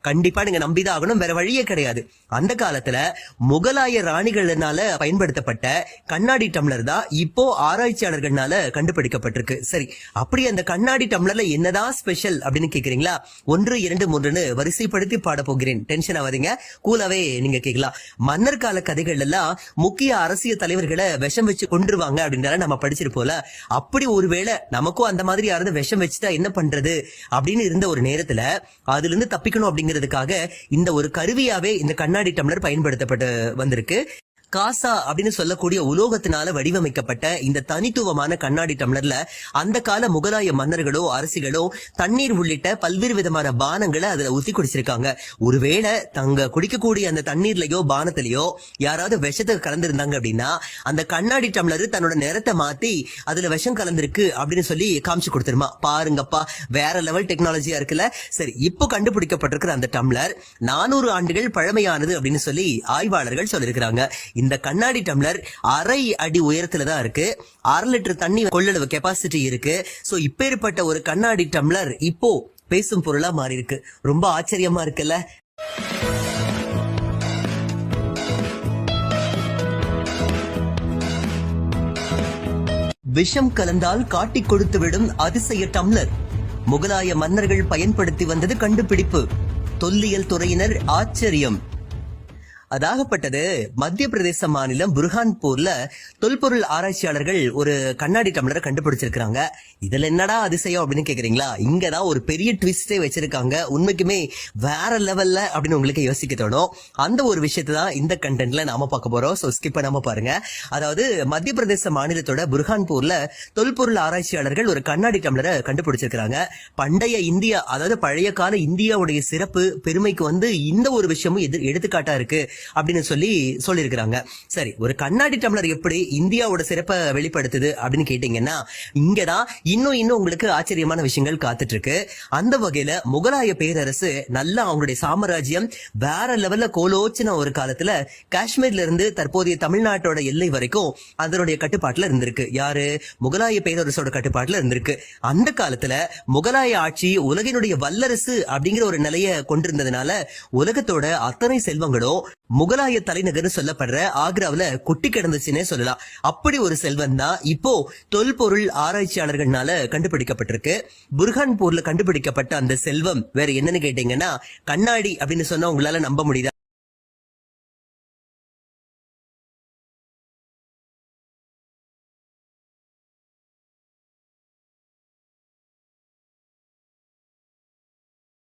கண்டிப்பா நீங்க நம்பிதான் ஆகணும் வேற வழியே கிடையாது. அந்த காலத்துல முகலாய ராணிகள்னால பயன்படுத்தப்பட்ட கண்ணாடி டம்ளர் தான் இப்போ ஆராய்ச்சியாளர்கள்னால கண்டுபிடிக்கப்பட்டிருக்கு. சரி அப்படி அந்த கண்ணாடி டம்ளர்ல என்னதான் ஸ்பெஷல் அப்படின்னு கேக்குறீங்களா? ஒன்று இரண்டு மூன்றுன்னு வரிசைப்படுத்தி பாட போகிறேன். டென்ஷன் ஆகாதீங்க. கூலாவே நீங்க கேட்கலாம் மன்னர் கால கதைகள் எல்லாம் முக்கிய அரசியல் தலைவர்களை விஷம் வச்சு கொண்டுருவாங்க அப்படின்றத நம்ம படிச்சிருப்போம்ல. அப்படி ஒருவேளை நமக்கும் அந்த மாதிரி யாராவது விஷம் வச்சுட்டா என்ன பண்றது? அப்படின்னு இருந்த ஒரு நேரத்துல அதுல இருந்து தப்பி தப்பிக்கணும் அப்படிங்கிறதுக்காக இந்த ஒரு கருவியாவே இந்த கண்ணாடி டம்ளர் பயன்படுத்தப்பட்டு வந்திருக்கு. காசா அப்படின்னு சொல்லக்கூடிய உலோகத்தினால வடிவமைக்கப்பட்ட இந்த தனித்துவமான கண்ணாடி டம்ளர்ல அந்த கால முகலாய மன்னர்களோ அரசிகளோ தண்ணீர் உள்ளிட்ட பல்வேறு விதமான பானங்களை அதுல ஊத்தி குடிச்சிருக்காங்க. ஒருவேளை தங்க குடிக்கக்கூடிய அந்த தண்ணீர்லயோ பானத்திலயோ யாராவது விஷத்தை கலந்துருந்தாங்க அப்படின்னா அந்த கண்ணாடி டம்ளர் தன்னோட நிறத்தை மாத்தி அதுல விஷம் கலந்திருக்கு அப்படின்னு சொல்லி காமிச்சு கொடுத்துருமா. பாருங்கப்பா வேற லெவல் டெக்னாலஜியா இருக்குல்ல. சரி இப்போ கண்டுபிடிக்கப்பட்டிருக்கிற அந்த டம்ளர் நானூறு ஆண்டுகள் பழமையானது அப்படின்னு சொல்லி ஆய்வாளர்கள் சொல்லியிருக்கிறாங்க. இந்த கண்ணாடி டம்ளர் அரை அடி உயரத்துல தான் இருக்கு. அரை லிட்டர் தண்ணி கொள்ளளவு கெப்பாசிட்டி இருக்கு. சோ இப்பேற்பட்ட ஒரு கண்ணாடி டம்ளர் இப்போ பேசும் பொருளா மாறி இருக்கு ரொம்ப ஆச்சரியமா இருக்குல்ல? விஷம் கலந்தால் காட்டிக் கொடுத்து விடும் அதிசய டம்ளர். முகலாய மன்னர்கள் பயன்படுத்தி வந்தது கண்டுபிடிப்பு. தொல்லியல் துறையினர் ஆச்சரியம். அதாகப்பட்டது. மத்திய பிரதேச மாநிலம் புர்ஹான்பூர்ல தொல்பொருள் ஆராய்ச்சியாளர்கள் ஒரு கண்ணாடி டம்ளரை கண்டுபிடிச்சிருக்காங்க இதுல என்னடா அதிசயம் அப்படின்னு கேக்குறீங்களா? இங்கதான் ஒரு பெரிய ட்விஸ்டே வச்சிருக்காங்க. உண்மைக்குமே வேற லெவல்ல அப்படின்னு உங்களுக்கு யோசிக்க தோணும். அந்த ஒரு விஷயத்தை தான் இந்த கண்டென்ட்ல நாம பார்க்க போறோம். ஸோ ஸ்கிப் பண்ணாம பாருங்க. அதாவது மத்திய பிரதேச மாநிலத்தோட புர்ஹான்பூர்ல தொல்பொருள் ஆராய்ச்சியாளர்கள் ஒரு கண்ணாடி டம்ளரை கண்டுபிடிச்சிருக்காங்க பண்டைய இந்தியா அதாவது பழைய கால இந்தியாவுடைய சிறப்பு பெருமைக்கு வந்து இந்த ஒரு விஷயமும் எதிர் எடுத்துக்காட்டா இருக்கு. அப்படின்னு சொல்லி சொல்லியிருக்கிறாங்க. சரி ஒரு கண்ணாடி டம்ளர் எப்படி இந்தியாவோட சிறப்பை வெளிப்படுத்துது அப்படின்னு கேட்டீங்கன்னா இங்கதான் இன்னும் இன்னும் உங்களுக்கு ஆச்சரியமான விஷயங்கள் காத்துட்டு இருக்கு அந்த வகையில முகலாய பேரரசு நல்லா அவங்களுடைய சாம்ராஜ்யம் வேற லெவல்ல கோலோச்சின ஒரு காலத்துல காஷ்மீர்ல இருந்து தற்போதைய தமிழ்நாட்டோட எல்லை வரைக்கும் அதனுடைய கட்டுப்பாட்டுல இருந்திருக்கு. யாரு? முகலாய பேரரசோட கட்டுப்பாட்டுல இருந்திருக்கு. அந்த காலத்துல முகலாய ஆட்சி உலகினுடைய வல்லரசு அப்படிங்கிற ஒரு நிலையை கொண்டிருந்ததுனால உலகத்தோட அத்தனை செல்வங்களும் முகலாய தலைநகர்னு சொல்லப்படுற ஆக்ராவுல கொட்டி கிடந்துச்சுன்னே சொல்லலாம். அப்படி ஒரு செல்வம் தான் இப்போ தொல்பொருள் ஆராய்ச்சியாளர்கள்னால கண்டுபிடிக்கப்பட்டிருக்கு. புர்ஹான்பூர்ல கண்டுபிடிக்கப்பட்ட அந்த செல்வம் வேற என்னன்னு கேட்டீங்கன்னா கண்ணாடி அப்படின்னு சொன்னா உங்களால நம்ப முடியுதா?